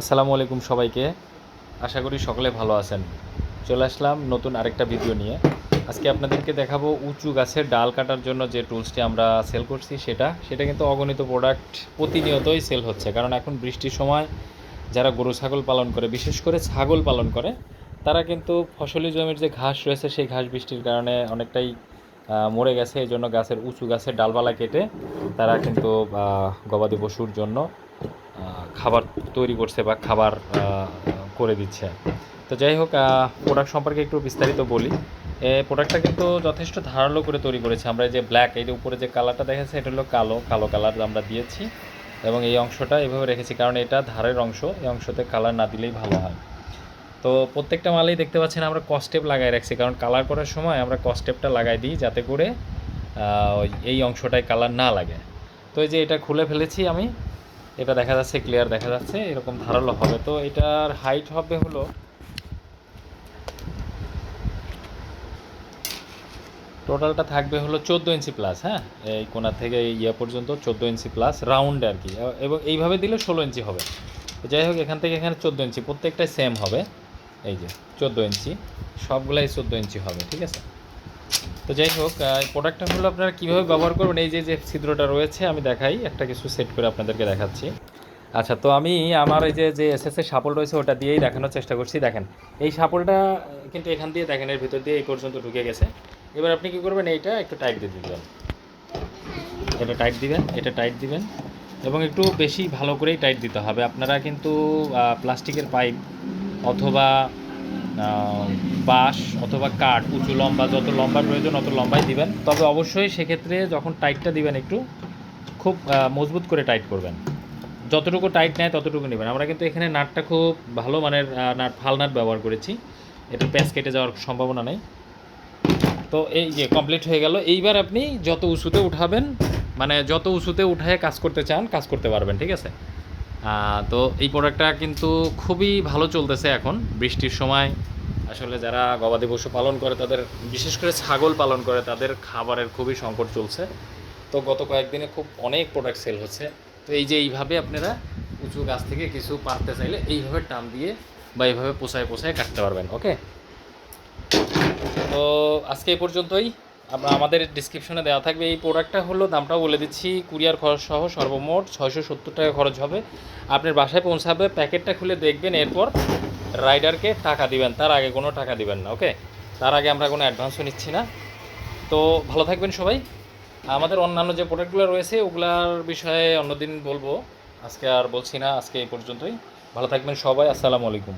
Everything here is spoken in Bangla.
আসসালামু আলাইকুম সবাইকে। আশা করি সকলে ভালো আছেন। চলে আসলাম নতুন আরেকটা ভিডিও নিয়ে। আজকে আপনাদেরকে দেখাবো উঁচু গাছের ডাল কাটার জন্য যে টুলসটি আমরা সেল করছি সেটা। সেটা কিন্তু অগণিত প্রোডাক্ট প্রতিনিয়তই সেল হচ্ছে। কারণ এখন বৃষ্টির সময় যারা গরু, ছাগল পালন করে, বিশেষ করে ছাগল পালন করে, তারা কিন্তু ফসলি জমির যে ঘাস রয়েছে, সেই ঘাস বৃষ্টির কারণে অনেকটাই মরে গেছে। এই জন্য গাছের উঁচু গাছের ডালপালা কেটে তারা কিন্তু গবাদি পশুর জন্য খাবার তৈরি করছে বা খাবার করে দিচ্ছে। তো যাই হোক প্রোডাক্ট সম্পর্কে একটু বিস্তারিত বলি। এই প্রোডাক্টটা কিন্তু যথেষ্ট ধারালো করে তৈরি করেছে। আমরা এই যে ব্ল্যাক যে উপরে যে কালারটা দেখাচ্ছে, এটা হলো কালো। কালো কালার আমরা দিয়েছি এবং এই অংশটা এভাবে রেখেছি। কারণ এটা ধারের অংশ, এই অংশতে কালার না দিলেই ভালো হয়। তো প্রত্যেকটা মালেই দেখতে পাচ্ছেন আমরা কস্টেপ লাগাই রাখছি। কারণ কালার করার সময় আমরা কস্টেপটা লাগাই দিই যাতে করে এই অংশটায় কালার না লাগে। তো এই যে এটা খুলে ফেলেছি আমি। এটা দেখা যাচ্ছে ক্লিয়ার দেখা যাচ্ছে এরকম ধারালো হবে। তো এটার হাইট হবে হলো টোটালটা থাকবে হলো চোদ্দ ইঞ্চি প্লাস হ্যাঁ? এই কোনা থেকে ইয়ে পর্যন্ত চোদ্দ ইঞ্চি প্লাস রাউন্ডে আর কি। এবং এইভাবে দিলে ষোলো ইঞ্চি হবে। যাই হোক, এখান থেকে এখানে চোদ্দ ইঞ্চি প্রত্যেকটাই সেম হবে। এই যে, চোদ্দ ইঞ্চি সবগুলাই চোদ্দ ইঞ্চি হবে, ঠিক আছে? তো যাই হোক প্রোডাক্টটা হলো আপনারা কীভাবে ব্যবহার করবেন, এই যে যে ছিদ্রটা রয়েছে, আমি দেখাই, একটা কিছু সেট করে আপনাদেরকে দেখাচ্ছি। আচ্ছা তো আমি আমার এই যে যে এস এর সাপল রয়েছে, ওটা দিয়েই দেখানোর চেষ্টা করছি, দেখেন। এই সাপলটা কিন্তু এখান দিয়ে, দেখেন, এর ভিতর দিয়ে এই পর্যন্ত ঢুকে গেছে। এবার আপনি কী করবেন, এইটা একটু টাইট দিয়ে দিবেন। এটা টাইট দিবেন, এটা টাইট দিবেন, এবং একটু বেশি ভালো করেই টাইট দিতে হবে। আপনারা কিন্তু প্লাস্টিকের পাইপ অথবা বাঁশ অথবা কাঠ, উঁচু লম্বা, যত লম্বা প্রয়োজন অত লম্বাই দিবেন। তবে অবশ্যই সেক্ষেত্রে যখন টাইটটা দিবেন একটু, খুব মজবুত করে টাইট করবেন। যতটুকু টাইট নেয় ততটুকু নেবেন। আমরা কিন্তু এখানে নাটটা খুব ভালো মানের নাট ফাল নাট ব্যবহার করেছি। এটা প্যাচ কেটে যাওয়ার সম্ভাবনা নেই। তো এই যে কমপ্লিট হয়ে গেল। এইবার আপনি যত উঁচুতে উঠাবেন মানে যত উঁচুতে উঠায় কাজ করতে চান, কাজ করতে পারবেন, ঠিক আছে? তো এই প্রোডাক্টটা কিন্তু খুবই ভালো চলতেছে এখন। বৃষ্টির সময় আসলে যারা গবাদি পশু পালন করে, তাদের বিশেষ করে ছাগল পালন করে, তাদের খাবারের খুবই সংকট চলছে। তো গত কয়েকদিনে খুব অনেক প্রোডাক্ট সেল হচ্ছে। তো এই যে এইভাবে আপনারা উঁচু গাছ থেকে কিছু পারতে চাইলে এইভাবে টান দিয়ে বা এইভাবে পোষায় পোষায় কাটতে পারবেন ওকে তো আজকে এই পর্যন্তই। আমরা আমাদের ডিসক্রিপশনে দেওয়া থাকবে। এই প্রোডাক্টটা হলো, দামটাও বলে দিচ্ছি কুরিয়ার খরচ সহ সর্বমোট ছয়শো সত্তর টাকা খরচ হবে। আপনার বাসায় পৌঁছাবে, প্যাকেটটা খুলে দেখবেন, এরপর রাইডারকে টাকা দিবেন। তার আগে কোনো টাকা দিবেন না ওকে তার আগে আমরা কোনো অ্যাডভান্সও নিচ্ছি না। তো ভালো থাকবেন সবাই। আমাদের অন্যান্য যে প্রোডাক্টগুলো রয়েছে, ওগুলার বিষয়ে অন্যদিন বলব। আজকে আর বলছি না, আজকে এই পর্যন্তই। ভালো থাকবেন সবাই, আসসালামু আলাইকুম।